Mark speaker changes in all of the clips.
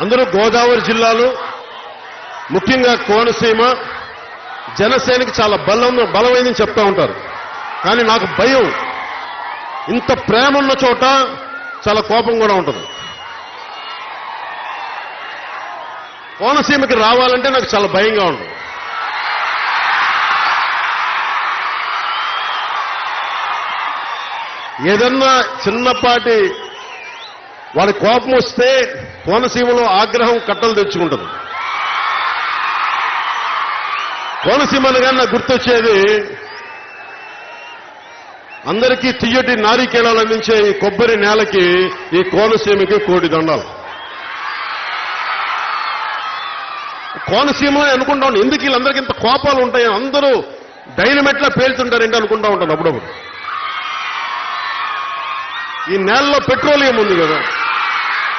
Speaker 1: అందరూ గోదావరి జిల్లాలో ముఖ్యంగా కోనసీమ జనసేనకి చాలా బలం బలమైందని చెప్తా ఉంటారు. కానీ నాకు భయం. ఇంత ప్రేమ ఉన్న చోట చాలా కోపం కూడా ఉంటుంది. కోనసీమకి రావాలంటే నాకు చాలా భయంగా ఉంటుంది. ఏదన్నా చిన్నపాటి వాడి కోపం వస్తే కోనసీమలో ఆగ్రహం కట్టలు తెచ్చుకుంటుంది. కోనసీమ అనగానే నాకు గుర్తొచ్చేది అందరికీ తియ్యటి నారికేళాలు అందించే ఈ కొబ్బరి నేలకి ఈ కోనసీమకి కోటి దండాలు. కోనసీమ అనుకుంటా ఉంటాను ఎందుకు వీళ్ళందరికీ ఇంత కోపాలు ఉంటాయి? అందరూ డైనమెట్లా పేల్చుంటారేంటి అనుకుంటా ఉంటాను అప్పుడప్పుడు. ఈ నేలలో పెట్రోలియం ఉంది కదా.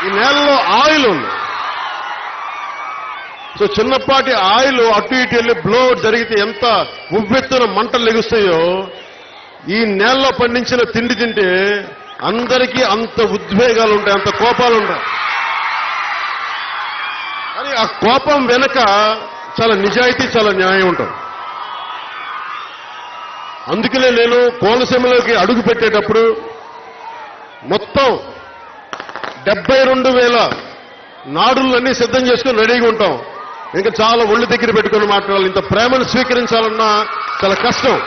Speaker 1: ఈ నేలలో ఆయిల్ ఉంది. సో చిన్నపాటి ఆయిల్ అటు ఇటు వెళ్ళి బ్లో జరిగితే ఎంత ఉవ్వెత్తున మంటలు లెగుస్తాయో ఈ నేలలో పండించిన తిండి తింటే అందరికీ అంత ఉద్వేగాలు ఉంటాయి అంత కోపాలు ఉంటాయి. కానీ ఆ కోపం వెనక చాలా నిజాయితీ చాలా న్యాయం ఉంటుంది. అందుకనే నేను కోనసీమలోకి అడుగు పెట్టేటప్పుడు మొత్తం డెబ్బై రెండు వేల నాడులన్నీ సిద్ధం చేసుకుని రెడీగా ఉంటాం. ఇంకా చాలా ఒళ్ళు దగ్గర పెట్టుకుని మాట్లాడాలి. ఇంత ప్రేమను స్వీకరించాలన్నా చాలా కష్టం.